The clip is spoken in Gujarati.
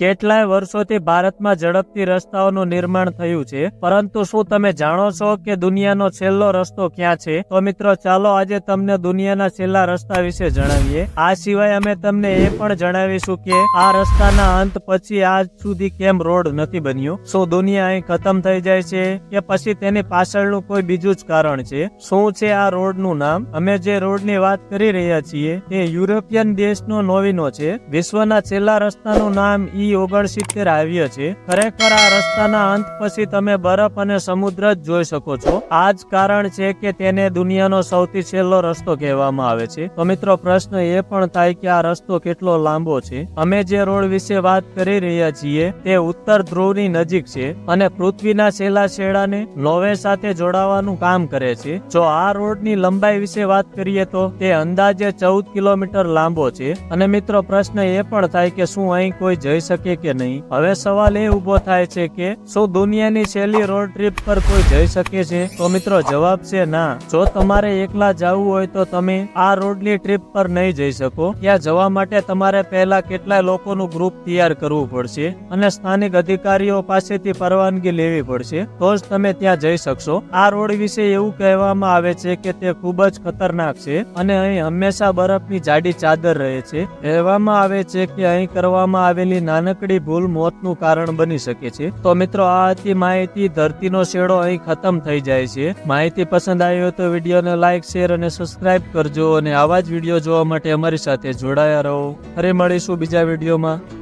કેટલાય વર્ષોથી ભારતમાં ઝડપથી રસ્તાઓનું નિર્માણ થયું છે. પરંતુ શું તમે જાણો છો કે દુનિયાનો છેલ્લો રસ્તો ક્યાં છે? તો મિત્રો, ચાલો આજે તમને દુનિયાના છેલ્લા રસ્તા વિશે જણાવીએ. આ સિવાય અમે તમને એ પણ જણાવીશું કે આ રસ્તાના અંત પછી આજ સુધી કેમ રોડ નથી બન્યો? શું દુનિયા અહીં ખતમ થઈ જાય છે કે પછી તેની પાછળનું કોઈ બીજું જ કારણ છે? શું છે આ રોડનું નામ? અમે જે રોડની વાત કરી રહ્યા છીએ તે યુરોપિયન દેશનો નોવિનો છે. વિશ્વના છેલ્લા રસ્તાનું નામ ઈ ઓગણસિત્તેર આવ્ય છે ખરેખર આ રસ્તાના અંત પછી તમે બરફ અને સમુદ્ર જ જોઈ શકો છો. આ જ કારણ છે કે તેને દુનિયાનો સૌથી છેલ્લો રસ્તો કહેવામાં આવે છે. તો મિત્રો, પ્રશ્ન એ પણ થાય કે આ રસ્તો કેટલો લાંબો છે. અમે જે રોડ વિશે વાત કરી રહ્યા છીએ તે ઉત્તર ધ્રુવની નજીક છે અને પૃથ્વીના છેલ્લા છેડાને નોવે સાથે જોડાવાનું કામ કરે છે. જો આ રોડની લંબાઈ વિશે વાત કરીએ તો તે અંદાજે ચૌદ કિલોમીટર લાંબો છે. અને મિત્રો, પ્રશ્ન એ પણ થાય કે શું અહીં કોઈ જઈ શકે કે નહીં? હવે સવાલ એ ઊભો થાય છે કે, શું દુનિયાની છેલ્લી રોડ ટ્રીપ પર કોઈ જઈ શકે છે? તો મિત્રો, જવાબ છે ના. જો તમારે એકલા જવું હોય તો તમે આ રોડની ટ્રીપ પર નહીં જઈ શકો. ત્યાં જવા માટે તમારે પહેલા કેટલાય લોકોનું ગ્રુપ તૈયાર કરવું પડશે અને સ્થાનિક અધિકારીઓ પાસેથી પરવાનગી લેવી પડશે. તો જ તમે ત્યાં જઈ શકશો. આ રોડ વિશે એવું કહેવામાં આવે છે કે તે ખૂબ જ ખતરનાક છે અને અહીં હંમેશા બરફની જાડી ચાદર રહે છે. કહેવામાં આવે છે કે અહીં કરવામાં આવેલી નાનકડી ભૂલ મોતનું કારણ બની શકે છે. તો મિત્રો, આ હતી માહિતી. ધરતીનો શેડો અહીં ખતમ થઈ જાય છે. માહિતી પસંદ આવી હોય તો વિડીયોને લાઇક શેર અને સબસ્ક્રાઇબ કરજો અને આવા જ વીડિયો જોવા માટે અમારી સાથે જોડાયા રહો. ફરી મળીશું બીજા વિડીયોમાં.